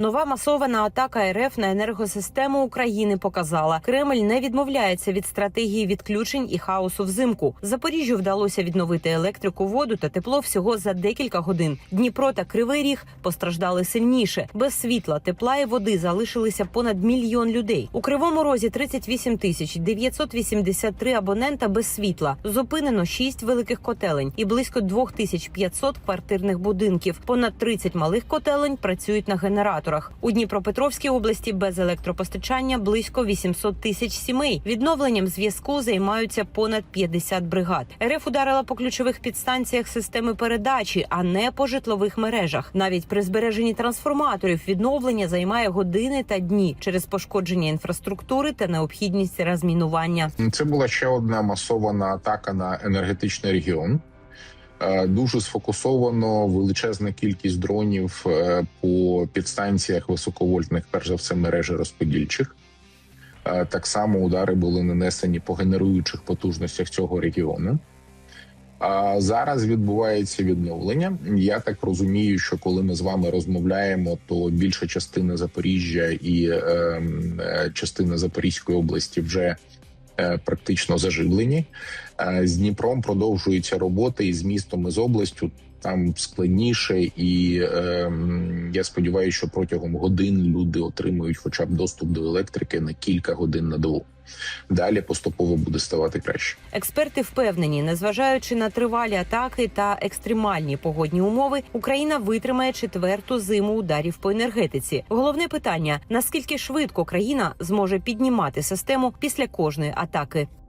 Нова масована атака РФ на енергосистему України показала, Кремль не відмовляється від стратегії відключень і хаосу взимку. Запоріжжю вдалося відновити електрику, воду та тепло всього за декілька годин. Дніпро та Кривий Ріг постраждали сильніше. Без світла, тепла і води залишилися понад мільйон людей. У Кривому Розі 38 тисяч 983 абонента без світла. Зупинено 6 великих котелень і близько 2500 квартирних будинків. Понад 30 малих котелень працюють на генераторах. У Дніпропетровській області без електропостачання близько 800 тисяч сімей. Відновленням зв'язку займаються понад 50 бригад. РФ ударила по ключових підстанціях системи передачі, а не по житлових мережах. Навіть при збереженні трансформаторів відновлення займає години та дні через пошкодження інфраструктури та необхідність розмінування. Це була ще одна масована атака на енергетичний регіон. Е, Дуже сфокусовано величезна кількість дронів е, по підстанціях високовольтних, перш за все, мережі розподільчих. Е, Так само удари були нанесені по генеруючих потужностях цього регіону. А зараз відбувається відновлення. Я так розумію, що коли ми з вами розмовляємо, то більша частина Запоріжжя і е, е, частина Запорізької області вже практично заживлені. Е, З Дніпром продовжуються роботи і з містом і з областю. Там складніше, і е, я сподіваюся, що протягом годин люди отримують хоча б доступ до електрики на кілька годин на добу. Далі поступово буде ставати краще. Експерти впевнені, незважаючи на тривалі атаки та екстремальні погодні умови, Україна витримає четверту зиму ударів по енергетиці. Головне питання: наскільки швидко країна зможе піднімати систему після кожної атаки.